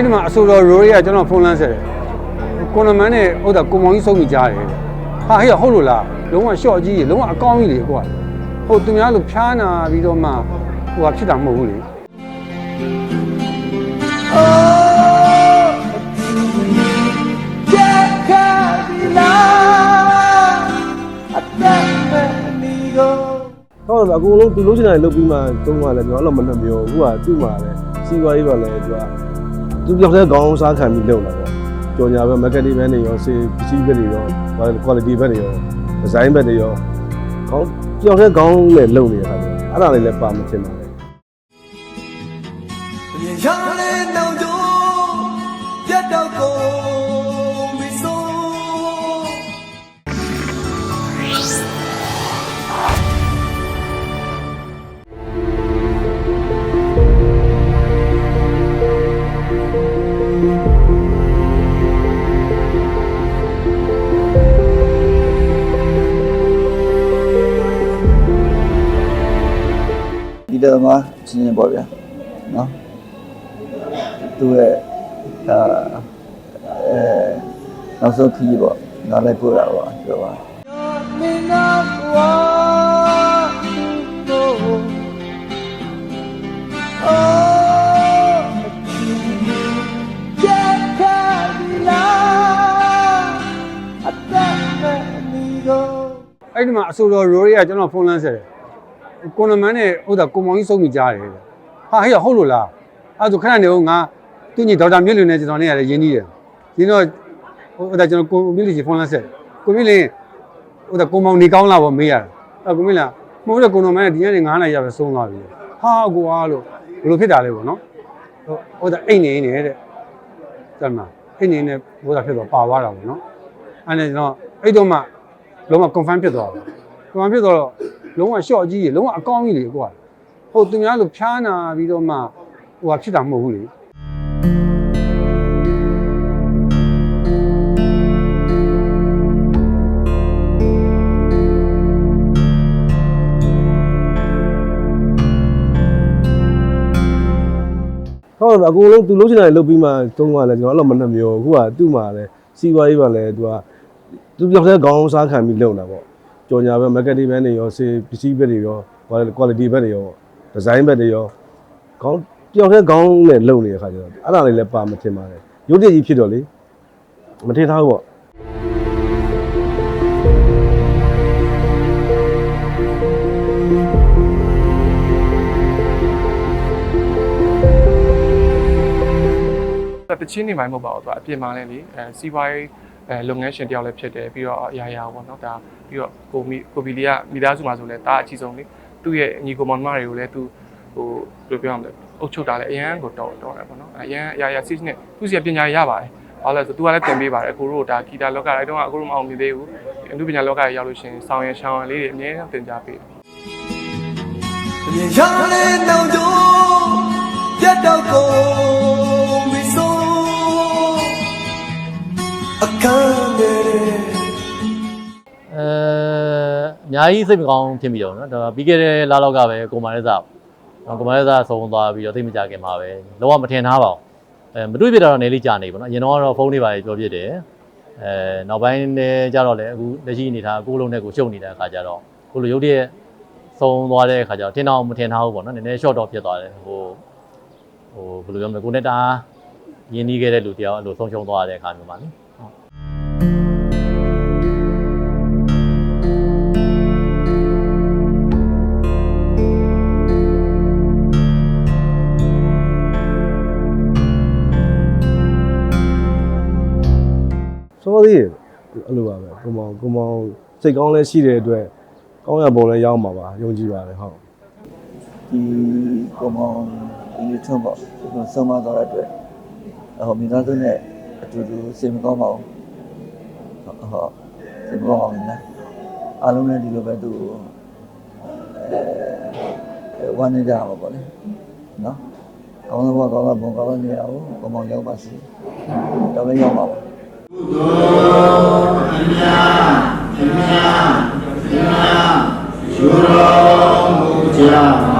အဲ့ဒီမှာအဆိုတော်ရိုးတွေကကျွန်တော်ဖုန်းလန်းဆက်တယ်ကိုနမန်းနဲ့ဟုတ်တာကိုမောင်ကြီးဆုံးမိကြတယ်တဲ့ဟာဟေ့ဟုတ်လို့လားလုံးဝရှော့ကြီးလုံးဝအကောင်းကြီးလေကွာဟုတ်သူများလိုဖျားနာပြီးတော့မှဟိုဟာဖြစ်တာမဟုတ်ဘူးလေဟုတ်တယ်အကုန်လုံးသူလုံးချင်တယ်လုပ်ပြီးမှသုံးသွားလဲကျွန်တော်အဲ့လိုမနှမျောအခုကသူ့မှာလဲစီးပွားရေးပါလဲသူက သူပြောက်တဲ့ခေါင်းစားခံပြီးလုပ်လာပေါ့ကြော်ညာပဲ marketing ဘက်တွေရောစေပစ္စည်းဘက်တွေရော quality ဘက်တွေရော design ဘက်တွေရောခေါင်းပြောက်တဲ့ခေါင်းနဲ့လုပ်နေတဲ့ခါကျအဲ့ဒါလေးလည်းပါမထင်ပါနဲ့ ဒီတော့မှချင်းချင်းပေါ့ဗျာနော်သူ့ရဲ့အာအဲနောက်ဆုံးခီးပေါ့ငါလည်းပို့တာပေါ့ပြောပါမင်းနာဝါတို့အိုးချက်ခါဒီလာအသက်မဲ့မီကိုအဲ့ဒီမှာအဆိုတော်ရိုးတွေကကျွန်တော်ဖုန်းလန်းဆက်တယ် ကိုနမန်းနဲ့ဟုတ်တာကိုမောင်ကြီးဆုံးမိကြတယ်တဲ့ဟာဟေ့ဟုတ်လို့လားအဲ့ဒါဆိုခဏနေဦးငါသူညီဒေါက်တာမြင့်လွင်နဲ့ကျွန်တော်နဲ့ရတယ်ရင်းနှီးတယ်ရင်းတော့ဟိုဒါကျွန်တော်ကိုမြင့်လွင်ကြီးဖုန်းလန်းဆက်တယ်ကိုမြင့်လွင်ဟိုဒါကိုမောင်နေကောင်းလားပေါ့မေးရတယ်အဲ့ကိုမြင့်လာမဟုတ်တဲ့ကိုနမန်းနဲ့ဒီညနေ9နာရီရပဲဆုံးသွားပြီဟာကိုအားလို့ဘယ်လိုဖြစ်တာလဲပေါ့နော်ဟိုဒါအိတ်နေနေတဲ့တမ်းမှာအိတ်နေနေဘိုးသာဖြစ်တော့ပါသွားတာပေါ့နော်အဲ့ဒါကျွန်တော်အဲ့တော့မှလုံးဝ confirm ဖြစ်သွားတယ် confirm ဖြစ်သွားတော့ လုံးဝ short ကြီးကြီးလုံးဝအကောင်းကြီးလေကွာဟုတ်သူများလိုဖျားနာပြီးတော့မှဟိုဟာဖြစ်တာမဟုတ်ဘူးလေဟုတ်တယ်အကုန်လုံးသူလုံးချင်တယ်လုပ်ပြီးမှသုံးသွားလဲကျွန်တော်အဲ့လိုမနှမျောအခုကသူ့မှာလဲစီးပွားရေးပါလဲသူကသူပြောက်တဲ့ခေါင်းစားခံပြီးလုပ်လာပေါ့ ကြော်ညာပဲ marketing ဘက်တွေရောစေပစ္စည်းဘက်တွေရော quality ဘက်တွေရော design ဘက်တွေရောခေါင်းပြောက်တဲ့ခေါင်းနဲ့လုပ်နေတဲ့ခါကျတော့အဲ့ဒါလေးလည်းပါမထင်ပါနဲ့ရုပ်တရက်ကြီးဖြစ်တော့လေမထင်ထားဘူးပေါ့တချင်းနေမှမဟုတ်ပါဘူးသူကအပြင်မှာလည်းလေအဲစီးပွားရေး အဲလုပ်ငန်းရှင်တယောက်လည်းဖြစ်တယ်ပြီးတော့အရာရာပေါ့နော်ဒါပြီးတော့ကိုမီကိုဘီလီကမိသားစုမှာဆိုလဲတာအကြီးဆုံးလေသူ့ရဲ့ညီကိုမောင်နှမတွေကိုလည်းသူဟိုဘယ်လိုပြောရမလဲအုပ်ချုပ်တာလည်းအရန်ကိုတော်တော်တယ်ပေါ့နော်အရန်အရာရာစီးနဲ့သူစီကပညာရပါတယ်ဘာလို့လဲဆိုသူကလည်းသင်ပေးပါတယ်အခုတို့ဒါဂီတာလောကအဲ့တော့အခုတို့မအောင်မြင်သေးဘူးအမှုပညာလောကရောက်လို့ရှိရင်ဆောင်းရရှောင်းရလေးတွေအများကြီးသင်ကြားပေးတယ်ရလေနောင်တို့ အခန်းထဲအဲအများကြီးစိတ်မကောင်းဖြစ်ပြီးတော့နော်ဒါပြီးခဲ့တဲ့လလောက်ကပဲကိုမာရဲစာနော်ကိုမာရဲစာဆုံးသွားပြီးတော့သိမကြခင်မှာပဲလောကမထင်ထားပါဘူးအဲမတွေ့ပြတာတော့နေလေးကြာနေပေါ့နော်အရင်တော့ကတော့ဖုန်းတွေပါပြောပြတယ်အဲနောက်ပိုင်းလည်းကြတော့လေအခုလက်ရှိအနေထားကိုလုံးနဲ့ကိုရှုပ်နေတဲ့အခါကျတော့ကိုလိုရုပ်တရက်ဆုံးသွားတဲ့အခါကျတော့ထင်တော့မထင်ထားဘူးပေါ့နော်နည်းနည်း short တော့ဖြစ်သွားတယ်ဟိုဟိုဘယ်လိုပြောမလဲကိုနဲ့တာရင်းနှီးခဲ့တဲ့လူတယောက်အဲ့လိုဆုံးရှုံးသွားတဲ့အခါမျိုးပါနိ စောသေးတယ်အဲ့လိုပါပဲကိုမောင်ကိုမောင်စိတ်ကောင်းလဲရှိတဲ့အတွက်ကောင်းရပုံလဲရောက်မှာပါယုံကြည်ပါတယ်ဟုတ်ဒီကောင်မောင်ဒီလိုထုံးပေါ့ဒီဆုံးမသွားတဲ့အတွက်ဟိုမိသားစုနဲ့အတူတူစိတ်မကောင်းပါဘူးဟုတ်ဟုတ်စိတ်မကောင်းပါဘူးနော်အားလုံးလည်းဒီလိုပဲသူအဲဝမ်းနေကြပါပေါ့လေနော်ကောင်းတော့ကောင်းတော့ဘုံကောင်းတော့နေရအောင်ကောင်မောင်ရောက်ပါစေတော့လည်းရောက်ပါပါ ယူတော်မူကြပါကုန်သော